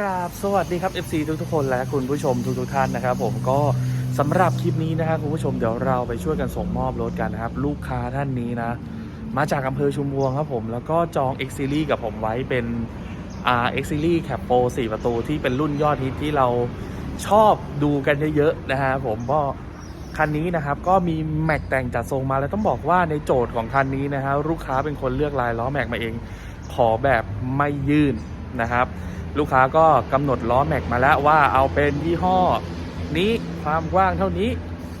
ราบสวัสดีครับ FC ทุกทุกคนและคุณผู้ชมทุกทุกท่านนะครับผมก็สำหรับคลิปนี้นะครับคุณผู้ชมเดี๋ยวเราไปช่วยกันส่งมอบรถกันนะครับ ลูกค้าท่านนี้นะ มาจากอำเภอชุมพวงครับผม แล้วก็จอง X Series กับผมไว้เป็นอา X Series Cap Pro 4 ประตูที่เป็นรุ่นยอดฮิตที่เราชอบดูกันเยอะๆนะฮะผมก็คันนี้นะครับก็มีแม็กแต่งจัดทรงมาแล้วต้องบอกว่าในโจทย์ของคันนี้นะฮะลูกค้าเป็นคนเลือกลายล้อแม็กมาเองขอแบบไม่ยื่นนะครับ ลูกค้าก็กำหนดล้อแม็กมาแล้วว่าเอาเป็นยี่ห้อ นี้ความกว้างเท่านี้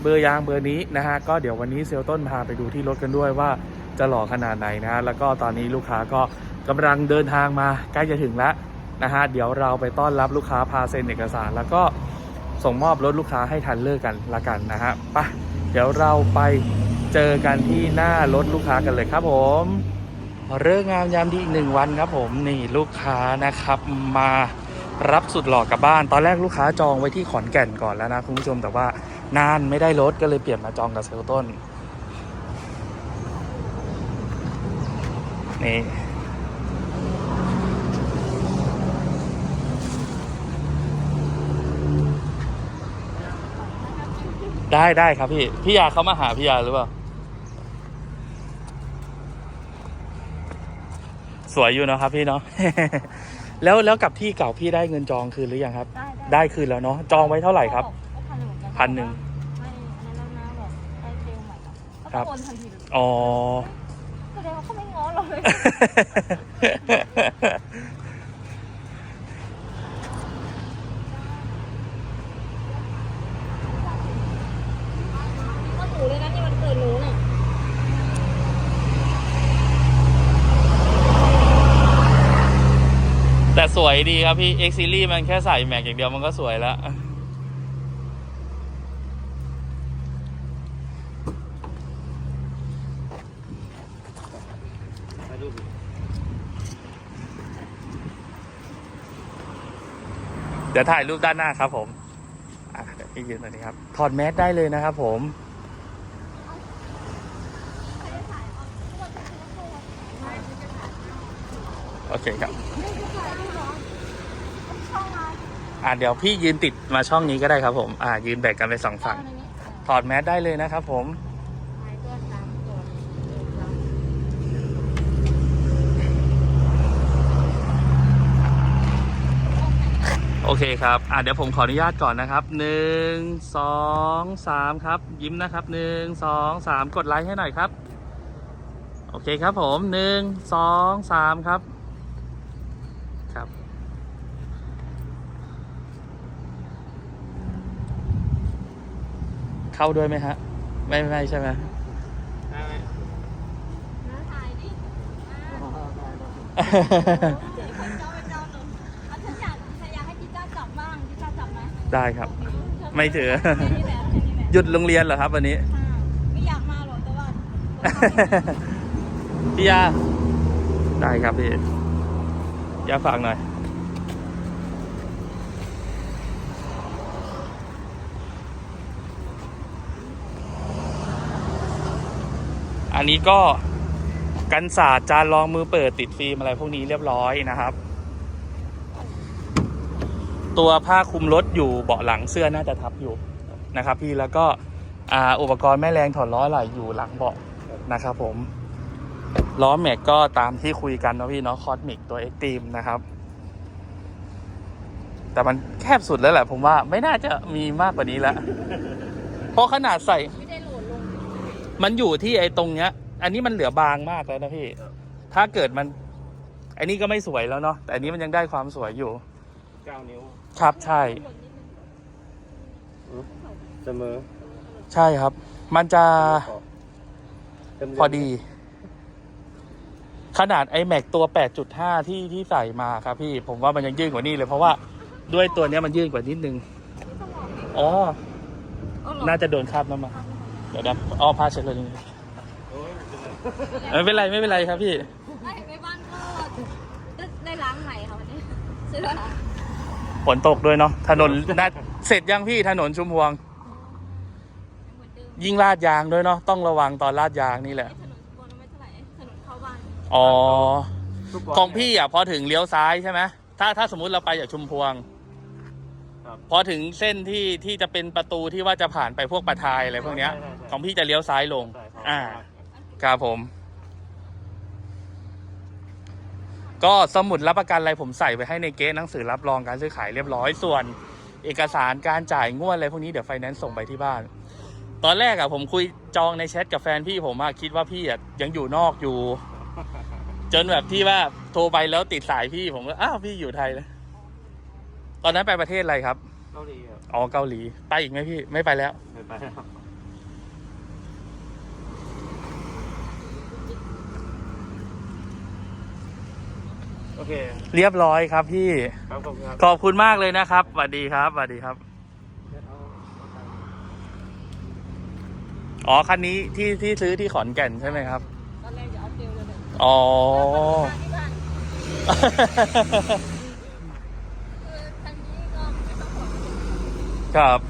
เบอร์ยางเบอร์นี้นะฮะก็เดี๋ยววันนี้เซลต้นพาไปดูที่รถกันด้วยว่าจะหล่อขนาดไหนนะฮะแล้วก็ตอนนี้ลูกค้าก็กำลังเดินทางมาใกล้จะถึงแล้วนะฮะเดี๋ยวเราไปต้อนรับลูกค้าพาเซ็นเอกสาร แล้วก็ส่งมอบรถลูกค้าให้ทันเลิกกันละกันนะฮะปะเดี๋ยวเราไปเจอกันที่หน้ารถลูกค้ากันเลยครับผม เรื่องงามยามดีอีกหนึ่งวันครับผมนี่ลูกค้านะครับมารับสุดหล่อกลับบ้าน ตอนแรกลูกค้าจองไว้ที่ขอนแก่นก่อนแล้วนะคุณผู้ชมแต่ว่านานไม่ได้รถก็เลยเปลี่ยนมาจองกับเซลต้นนี่ได้ได้ครับพี่ พี่ยาเขามาหาพี่ยาหรือเปล่า สวยอยู่เนอะครับพี่เนาะ แล้วแล้วกับที่เก่าพี่ได้เงินจองคืนหรือยังครับ ได้ได้คืนแล้วเนาะ จองไว้เท่าไหร่ครับ พันหนึ่งพันหนึ่งไม่อันนั้นแล้วนะแบบได้เซลล์ใหม่อะครับก็โอนทันทีเลยอ๋อ แสดงว่าเขาไม่ง้อเราเลยก็หนูเลยนะนี่มันเกิดหนูน่ะ แต่ส วยดีครับพี่ X Series มันแค่ใส่แม็กอย่างเดียวมันก็สวยแล้วเดี๋ยวถ่ายรูปด้านหน้าครับผมอะเดี๋ยวพี่ยืนตรงนี้ครับ ถอดแมสได้เลยนะครับผม โอเคครับ อ่าเดี๋ยวพี่ยืนติดมาช่องนี้ก็ได้ครับผม อ่า ยืนแบ่งกันไปสองฝั่ง ถอดแมสได้เลยนะครับผมโอเคครับ อ่าเดี๋ยวผมขออนุญาตก่อนนะครับ หนึ่ง สอง สามครับ ยิ้มนะครับ หนึ่ง สอง สาม กดไลค์ให้หน่อยครับ โอเคครับผม หนึ่ง สอง สามครับ เข้าด้วยไหมฮะ ไม่ไม่ใช่ไหมนะถ่ายดิอ่าเดี๋ยวคนเจ้าไปเจ้าหนูเอาฉันอยากฉันอยากให้พี่จ้าจับบ้างพี่จ้าจับไหมได้ครับ ไม่ถือแค่นี้แหละแค่นี้แหละหยุดโรงเรียนเหรอครับ วันนี้ค่ะไม่อยากมาหรอกแต่ว่าพี่ยาได้ครับพี่ยาฝากหน่อย นนี้ก็กันศาสตร์จานรองมือเปิดติดฟิล์มอะไรพวกนี้เรียบร้อยนะครับ ตัวผ้าคลุมรถอยู่เบาะหลังเสื้อน่าจะทับอยู่นะครับพี่แล้วก็อ,อุปกรณ์แม่แรงถอดล้อไหลอยู่หลังเบาะนะครับผมล้อแม็กก็ตามที่คุยกันนะพี่เนาะคอสมิกตัวเอ็กตีมนะครับ แต่มันแคบสุดแล้วแหละผมว่าไม่น่าจะมีมากกว่านี้แล้วเพราะขนาดใส่ มันอยู่ที่ไอ้ตรงเนี้ย อันนี้มันเหลือบางมากแล้วนะพี่ ถ้าเกิดมันอันนี้ก็ไม่สวยแล้วเนาะแต่อันนี้มันยังได้ความสวยอยู่ เก้านิ้ว ครับใช่ เสมอใช่ครับ มันจะเต็มพอดี ขนาด iMac ตัว 8.5 ที่ที่ใส่มาครับพี่ ผมว่ามันยังยืดกว่านี้เลยเพราะว่าด้วยตัวเนี้ยมันยืดกว่านิดนึง อ๋อ น่าจะโดนคราบน้ำมัน เดี๋ยวนะอ้อผ้าเช็ดเลยนี่โอ้ยไม่เป็นไรไม่เป็นไรครับพี่ไอ้ไปบ้านก็ได้ล้างใหม่ค่ะวันนี้เสื้อฝนตกด้วยเนาะถนนน่าเสร็จยังพี่ถนนชุมพวงเหมือนเดิมยิ่งลาดยางด้วยเนาะต้องระวังตอนลาดยางนี่แหละถนนบนไม่เท่าไหร่ถนนเข้าบ้านอ๋อทุกวันของพี่อะพอถึงเลี้ยวซ้ายใช่ไหมถ้าถ้าสมมุติเราไปจากชุมพวงครับพ อถึงเส้นที่ที่จะเป็นประตูที่ว่าจะผ่านไปพวกปะทายอะไรพวกเนี้ย ใช่ใช่ใช่ ของพี่จะเลี้ยวซ้ายลงใช่ครับอ่า ครับผม ก็สมุดรับประกันอะไรผมใส่ไปให้ในเก๊หนังสือรับรองการซื้อขายเรียบร้อยส่วน เอกสารการจ่ายงวดอะไรพวกนี้เดี๋ยวไฟแนนซ์ส่งไปที่บ้าน ตอนแรกอะผมคุยจองในแชทกับแฟนพี่ผมอะคิดว่าพี่อะยังอยู่นอกอยู่ จนแบบที่ว่าโทรไปแล้วติดสายพี่ผมก็อ้าวพี่อยู่ไทยนะตอนนั้นไปประเทศอะไรครับ เกาหลีครับอ๋อเกาหลี ไปอีกไหมพี่ ไม่ไปแล้ว ไม่ไปแล้วโอเคเรียบร้อยครับพี่ ครับขอบคุณครับขอบคุณมากเลยนะครับสวัสดีครับสวัสดีครับ อ๋อ คันนี้ที่ที่ซื้อที่ขอนแก่นใช่ไหมครับ ตอนแรกจะเอาเซลล์เลยเนี่ยอ๋อ ที่บ้านคือทางนี้ก็ไม่ต้องห่วง ครับ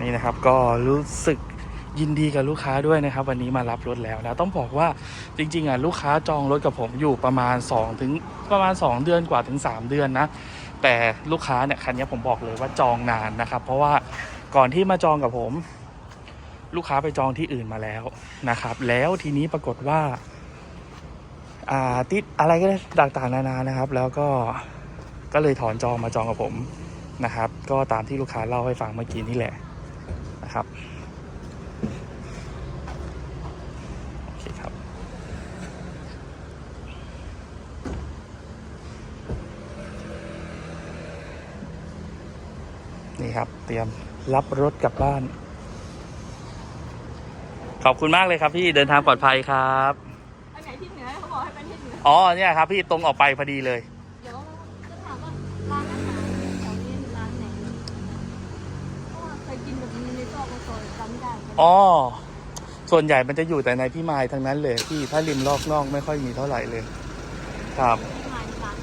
นี่นะครับก็รู้สึกยินดีกับลูกค้าด้วยนะครับ วันนี้มารับรถแล้วนะต้องบอกว่าจริง ๆอะลูกค้าจองรถกับผมอยู่ประมาณ2ถึงประมาณ 2 เดือนกว่าถึง 3 เดือนนะ แต่ลูกค้าเนี่ยคันนี้ผมบอกเลยว่าจองนานนะครับ เพราะว่าก่อนที่มาจองกับผม ลูกค้าไปจองที่อื่นมาแล้วนะครับ แล้วทีนี้ปรากฏว่าอ่า ติดอะไรก็ได้ต่างๆนานานะครับ แล้วก็ก็เลยถอนจองมาจองกับผมนะครับ ก็ตามที่ลูกค้าเล่าให้ฟังเมื่อกี้นี่แหละนะครับโอเคครับ นี่ครับเตรียมรับรถกลับบ้าน ขอบคุณมากเลยครับพี่เดินทางปลอดภัยครับ บอกให้ไปที่เหนืออ๋อเนี่ยครับพี่ตรงออกไปพอดีเลย เดี๋ยวจะถามว่าร้านอาหารแถวนี้ร้านไหนเพราะว่าเคยกินแบบนี้ในซอกในซอยจำไม่ได้อ๋อ ส่วนใหญ่มันจะอยู่แต่ในพี่มายทั้งนั้นเลยพี่ถ้าริมรอบนอกไม่ค่อยมีเท่าไหร่เลย ครับ ที่มาที่ร้าน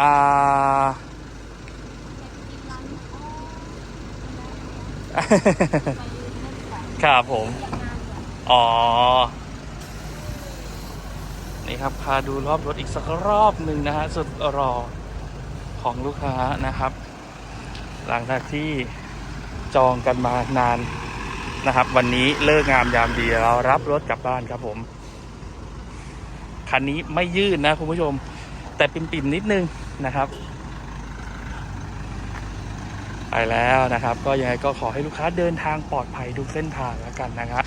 อ่ากินร้านอ๋อไปนั่นแหละครับผมเรียกงานแบบอ๋อ นี่ครับพาดูรอบรถอีกสักรอบหนึ่งนะฮะสุดรอของลูกค้านะครับ หลังจากที่จองกันมานานนะครับ วันนี้เลิกงามยามดีเรารับรถกลับบ้านครับผมคันนี้ไม่ยืดนะคุณผู้ชม แต่ปิ่มๆนิดนึงนะครับไปแล้วนะครับ ก็ยังไงก็ขอให้ลูกค้าเดินทางปลอดภัยทุกเส้นทางแล้วกันนะครับ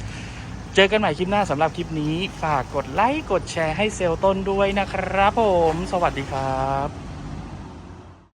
เจอกันใหม่คลิปหน้าสำหรับคลิปนี้ ฝากกดไลค์ กดแชร์ให้เซลล์ต้นด้วยนะครับผม สวัสดีครับ